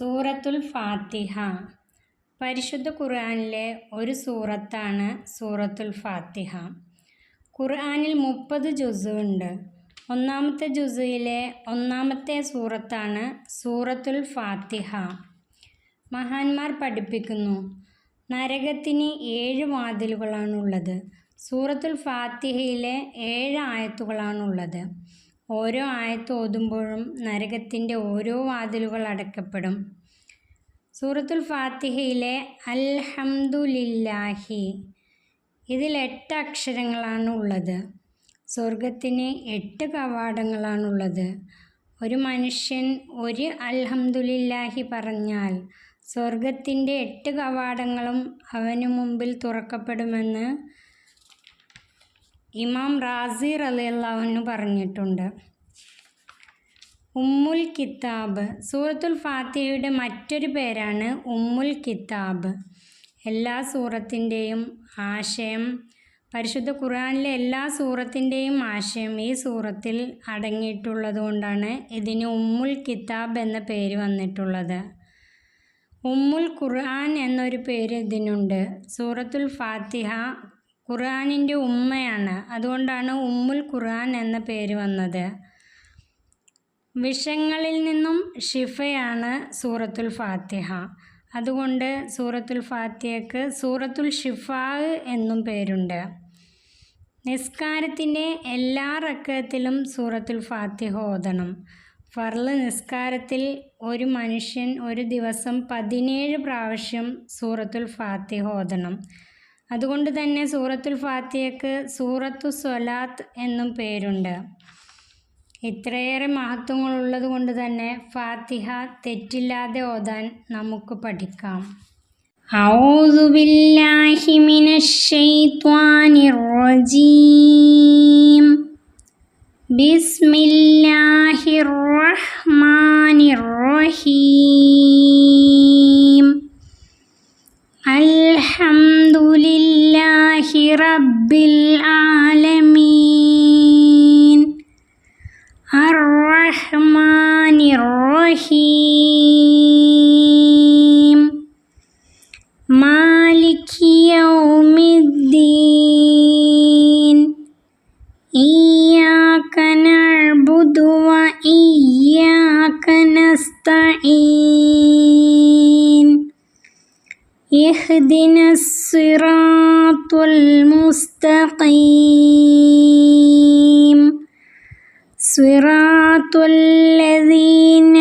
സൂറത്തുൽ ഫാത്തിഹ. പരിശുദ്ധ ഖുർആാനിലെ ഒരു സൂറത്താണ് സൂറത്തുൽ ഫാത്തിഹ. ഖുർആാനിൽ മുപ്പത് ജുസു ഉണ്ട്. ഒന്നാമത്തെ ജുസുയിലെ ഒന്നാമത്തെ സൂറത്താണ് സൂറത്തുൽ ഫാത്തിഹ. മഹാന്മാർ പഠിപ്പിക്കുന്നു നരകത്തിന് ഏഴ് വാതിലുകളാണുള്ളത്. സൂറത്തുൽ ഫാത്തിഹയിലെ ഏഴ് ആയത്തുകളാണുള്ളത്. ഓരോ ആയത്ത് ഓതുമ്പോഴും നരകത്തിന്റെ ഓരോ വാതിലുകൾ അടക്കപ്പെടും സൂറത്തുൽ ഫാത്തിഹയിലെ അൽഹംദുലില്ലാഹി. ഇതിൽ എട്ട് അക്ഷരങ്ങളാണ് ഉള്ളത്. സ്വർഗത്തിന് എട്ട് കവാടങ്ങളാണുള്ളത് ഒരു മനുഷ്യൻ ഒരു അൽഹംദുലില്ലാഹി പറഞ്ഞാൽ സ്വർഗത്തിന്റെ എട്ട് കവാടങ്ങളും അവന് മുമ്പിൽ തുറക്കപ്പെടുമെന്ന് ഇമാം റാസി റലിയല്ലാഹുവിന് പറഞ്ഞിട്ടുണ്ട്. ഉമ്മുൽ കിതാബ്. സൂറത്തുൽ ഫാത്തിഹയുടെ മറ്റൊരു പേരാണ് ഉമ്മുൽ കിതാബ്. എല്ലാ സൂറത്തിന്റെയും ആശയം പരിശുദ്ധ ഖുറാനിലെ എല്ലാ സൂറത്തിന്റെയും ആശയം ഈ സൂറത്തിൽ അടങ്ങിയിട്ടുള്ളത് കൊണ്ടാണ് ഇതിന് ഉമ്മുൽ കിതാബ് എന്ന പേര് വന്നിട്ടുള്ളത്. ഉമ്മുൽ ഖുർആൻ എന്നൊരു പേര് ഇതിനുണ്ട്. സൂറത്തുൽ ഫാത്തിഹ ഖുർആനിന്റെ ഉമ്മയാണ്. അതുകൊണ്ടാണ് ഉമ്മുൽ ഖുർആൻ എന്ന പേര് വന്നത്. വിഷങ്ങളിൽ നിന്നും ഷിഫയാണ് സൂറത്തുൽ ഫാത്തിഹ. അതുകൊണ്ട് സൂറത്തുൽ ഫാത്തിഹയ്ക്ക് സൂറത്തുൽ ഷിഫാ എന്നും പേരുണ്ട്. നിസ്കാരത്തിന്റെ എല്ലാ റക്കത്തിലും സൂറത്തുൽ ഫാത്തിഹ ഓതണം. ഫർൾ നിസ്കാരത്തിൽ ഒരു മനുഷ്യൻ ഒരു ദിവസം പതിനേഴ് പ്രാവശ്യം സൂറത്തുൽ ഫാത്തിഹ ഓതണം. അതുകൊണ്ട് തന്നെ സൂറത്തുൽ ഫാത്തിഹയ്ക്ക് സൂറത്തു സ്വലാത്ത് എന്നും പേരുണ്ട്. ഇത്രയേറെ മഹത്വങ്ങളുള്ളത് കൊണ്ട് തന്നെ ഫാത്തിഹ തെറ്റില്ലാതെ ഓതാൻ നമുക്ക് പഠിക്കാം أعوذ بالله من الشيطان الرجيم بسم الله الرحمن الرحيم الحمد لله رب العالمين مالك يوم الدين. إياك نعبد وإياك نستعين. اهدنا الصراط المستقيم. صراط الذين